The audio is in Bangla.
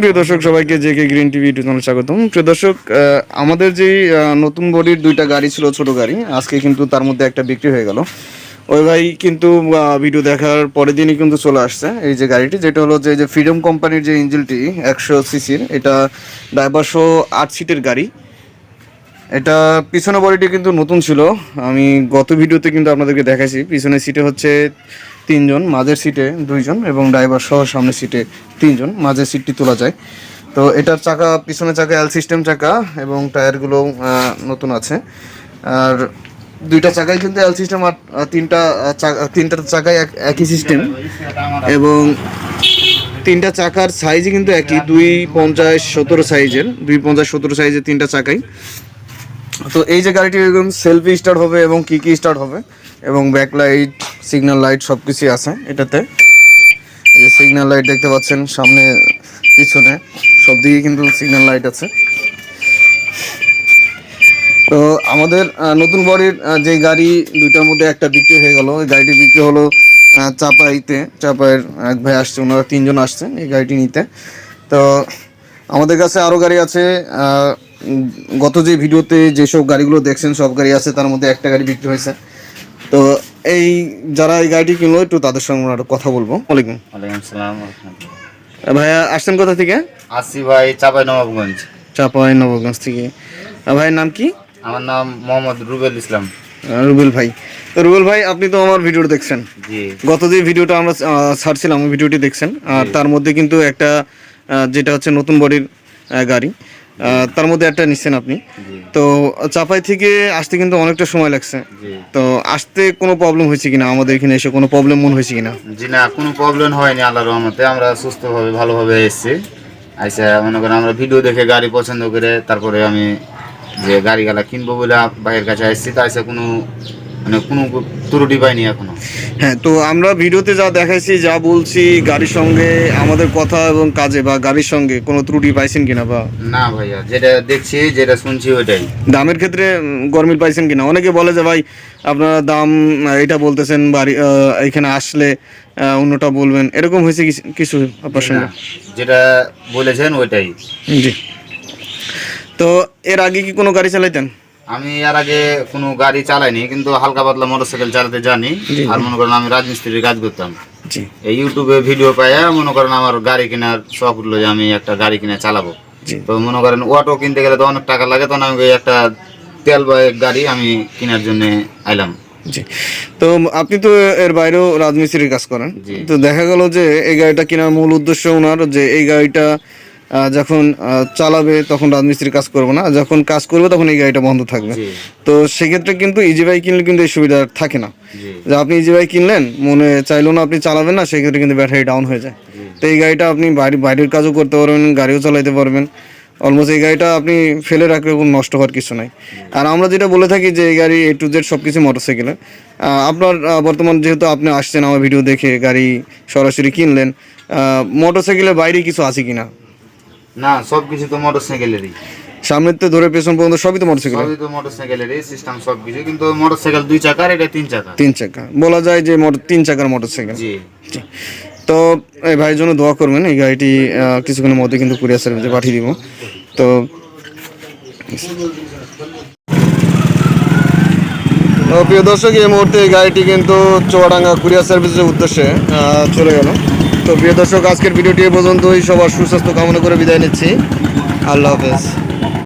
প্রিয় দর্শক, সবাইকে J K green TV YouTube চ্যানেলে স্বাগতম। প্রিয় দর্শক আমাদের যেই নতুন বডির দুইটা গাড়ি ছিল, ছোট গাড়ি, আজকে কিন্তু তার মধ্যে একটা বিক্রি হয়ে গেল। ওই ভাই কিন্তু ভিডিও দেখার পরের দিনই কিন্তু চলে আসছে এই যে গাড়িটি, যেটা হলো যে যে ফ্রিডম কোম্পানির যে ইঞ্জিনটি একশো সিসির, এটা ড্রাইভারশো আট সিটের গাড়ি। এটা পিছনে বডিটি কিন্তু নতুন ছিল। আমি গত ভিডিওতে কিন্তু আপনাদেরকে দেখাইছি। পিছনের সিটে হচ্ছে তিনজন, মাঝের সিটে দুইজন এবং ড্রাইভার সহ সামনের সিটে তিনজন, মাঝের সিটটি তোলা যায়। তো এটার চাকা, পিছনের চাকা এল সিস্টেম চাকা এবং টায়ারগুলো নতুন আছে। আর দুইটা চাকাই কিন্তু এল সিস্টেম আর তিনটা তিনটা চাকাই এক- একই সিস্টেম এবং তিনটা চাকার সাইজই কিন্তু একই, দুই পঞ্চাশ সতেরো সাইজের দুই পঞ্চাশ সতেরো সাইজের তিনটা চাকাই। তো এই যে গাড়িটি একদম সেলফি স্টার্ট হবে এবং কি কি স্টার্ট হবে, এবং ব্যাক লাইট সিগন্যাল লাইট সব কিছুই আছে এটাতে। এই যে সিগন্যাল লাইট দেখতে পাচ্ছেন সামনে, পিছনে, সব দিকে কিন্তু সিগন্যাল লাইট আছে। তো আমাদের নতুন বডির যে গাড়ি দুইটার মধ্যে একটা বিক্রি হয়ে গেল। এই গাড়িটি বিক্রি হলো চাপাইতে। চাপাইয়ের এক ভাই আসছে, ওনারা তিনজন আসছেন এই গাড়িটি নিতে। তো আমাদের কাছে আরও গাড়ি আছে গত যে ভিডিওতে যেসব গাড়িগুলো দেখছেন সব গাড়ি আছে তার মধ্যে একটা গাড়ি বিক্রি হয়েছে। তো এই যারা এই গাড়িটি কিনলো একটু তাদের সঙ্গে আমরা কথা বলব। ওয়ালাইকুম। ওয়ালাইকুম সালাম ভাইয়া আসছেন কোথা থেকে? আসি ভাই চাপাই নবাবগঞ্জ। চাপাই নবাবগঞ্জ থেকে। ভাইয়ের নাম কি? আমার নাম মোহাম্মদ রুবেল ইসলাম। রুবেল ভাই। তো রুবেল ভাই আপনি তো আমার ভিডিওটা দেখছেন। জি। গত যে ভিডিওটা আমরা ছাড়ছিলাম ওই ভিডিওটি দেখছেন। আর তার মধ্যে কিন্তু একটা যেটা হচ্ছে নতুন বডির গাড়ি। তার মধ্যে একটা নিচ্ছেন আপনি। তো চাপাই থেকে আসতে কিন্তু অনেকটা সময় লাগছে। তো আসতে কোনো প্রবলেম হয়েছে কিনা? আমাদের এখানে এসে কোনো প্রবলেম মনে হয়েছে কিনা? জি না কোনো প্রবলেম হয়নি আল্লাহর রহমতে। আমরা সুস্থভাবে ভালোভাবে এসেছি। আইসা মনে করেন আমরা ভিডিও দেখে গাড়ি পছন্দ করে তারপরে আমি যে গাড়ি গালা কিনবো বলে ভাইয়ের কাছে আসছি তা এসে কোনো মানে কোনো ত্রুটি পাইনি এখনও। হ্যাঁ তো আমরা ভিডিওতে যা দেখাইছি যা বলছি গাড়ির সঙ্গে আমাদের কথা এবং কাজে বা গাড়ির সঙ্গে কোনো ত্রুটি পাইছেন কিনা বা? না ভাইয়া যেটা দেখছি যেটা শুনছি ওইটাই। দামের ক্ষেত্রে গরমিল পাইছেন কিনা? অনেকে বলে যে ভাই আপনারা দাম এটা বলতেছেন বাড়ি এখানে আসলে অন্যটা বলবেন। এরকম হয়েছে কিছু- কিছু আপনার সঙ্গে? যেটা বলেছেন ওইটাই। জি। তো এর আগে কি কোনো গাড়ি চালাইতেন? আমি এর আগে কোনো গাড়ি চালাইনি কিন্তু হালকা পাতলা মোটরসাইকেল চালাতে জানি। আর মনে করেন আমি রাজমিস্ত্রির কাজ করতাম। এই ইউটিউবে ভিডিও পাই মনে করেন আমার গাড়ি কেনার শখ উঠল যে আমি একটা গাড়ি কিনে চালাবো। তো মনে করেন অটো কিনতে গেলে তো অনেক টাকা লাগে তখন আমি একটা তেল বা গাড়ি আমি কেনার জন্য আইলাম। জি। তো আপনি তো এর বাইরেও রাজমিস্ত্রির কাজ করেন। তো দেখা গেল যে এই গাড়িটা কেনার মূল উদ্দেশ্য ওনার যে এই গাড়িটা যখন চালাবে তখন রাজমিস্ত্রির কাজ করবে না যখন কাজ করবে তখন এই গাড়িটা বন্ধ থাকবে। তো সেক্ষেত্রে কিন্তু ইজি বাইক কিনলে কিন্তু এই সুবিধা থাকে না। যে আপনি ইজি বাইক কিনলেন মনে চাইলো না আপনি চালাবেন না সেক্ষেত্রে কিন্তু ব্যাটারি ডাউন হয়ে যায়। তো এই গাড়িটা আপনি বাইরে বাইরের কাজও করতে পারবেন গাড়িও চালাতে পারবেন। অলমোস্ট এই গাড়িটা আপনি ফেলে রাখলে কোনো নষ্ট হওয়ার কিছু নাই। আর আমরা যেটা বলে থাকি যে এই গাড়ি এ টু জেড সব কিছু মোটরসাইকেলের আপনার বর্তমান যেহেতু আপনি আসছেন আমার ভিডিও দেখে গাড়ি সরাসরি কিনলেন মোটরসাইকেলের বাইরে কিছু আছে কিনা? না সব কিছু তো মোটরসাইকেলেরই। সামনের তো ধরে পেছন পর্যন্ত সবই তো মোটরসাইকেল সবই তো মোটরসাইকেলেরই সিস্টেম সব কিছু কিন্তু মোটরসাইকেল দুই চাকার এটা তিন চাকা তিন চাকা। বলা যায় যে মোটর তিন চাকার মোটরসাইকেল। জি। জি। তো এই ভাইয়ের জন্য দোয়া করবেন এই গাড়িটি কিছুক্ষণের মধ্যে কিন্তু কুরিয়ার সার্ভিসে পাঠিয়ে দিব। তো প্রিয় দর্শক এই মুহূর্তে এই গাড়িটি কিন্তু চুয়াডাঙ্গা কুরিয়ার সার্ভিসের উদ্দেশ্যে চলে গেল। তো প্রিয় দর্শক আজকের ভিডিওটি পর্যন্তই। সবার সুস্বাস্থ্য কামনা করে বিদায় নিচ্ছি। আল্লাহ হাফেজ।